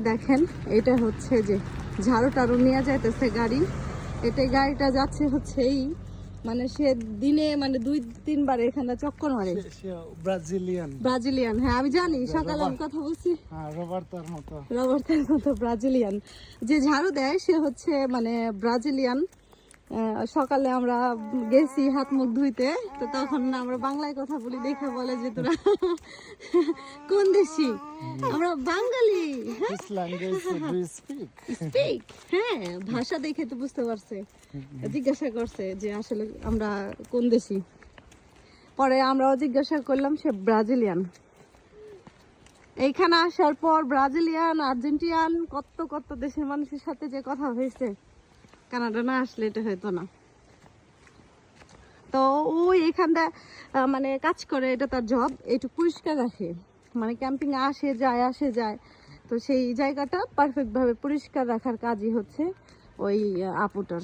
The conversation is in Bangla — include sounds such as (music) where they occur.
দেখেন এটা হচ্ছে যে ঝাড়ু টাড়ু নিয়ে যাইতেছে গাড়ি। এটা গাড়িটা যাচ্ছে হচ্ছে এই মানে সে দিনে মানে দুই তিনবার এখানে চক্কর মারে। ব্রাজিলিয়ান। ব্রাজিলিয়ান হ্যাঁ আমি জানি সকালে আমি কথা বলছি। হ্যাঁ রবার্তার মতো। রবার্টের মতো ব্রাজিলিয়ান। যে ঝাড়ু দেয় সে হচ্ছে মানে ব্রাজিলিয়ান। সকালে আমরা গেছি হাত মুখ ধুইতে তো তখন আমরা বাংলায় কথা বলি দেখে বলে যে তোরা (laughs) কোন দেশি? আমরা বাঙালি। হ্যাঁ ল্যাঙ্গুয়েজ ডু স্পিক স্পিক হ্যাঁ ভাষা দেখে তো বুঝতে পারছে। জিজ্ঞাসা করছে যে আসলে আমরা কোন দেশি? পরে আমরাও জিজ্ঞাসা করলাম সে ব্রাজিলিয়ান। এইখানে আসার পর ব্রাজিলিয়ান আর্জেন্টিয়ান কত কত দেশের মানুষের সাথে যে কথা হয়েছে কানাডা না আসলে এটা হতো না। তো ওই এখানটা মানে কাজ করে এটা তার জব একটু পরিষ্কার রাখে। মানে ক্যাম্পিং আসে যায় আসে যায়। তো সেই জায়গাটা পারফেক্টভাবে পরিষ্কার রাখার কাজই হচ্ছে ওই আপুটার।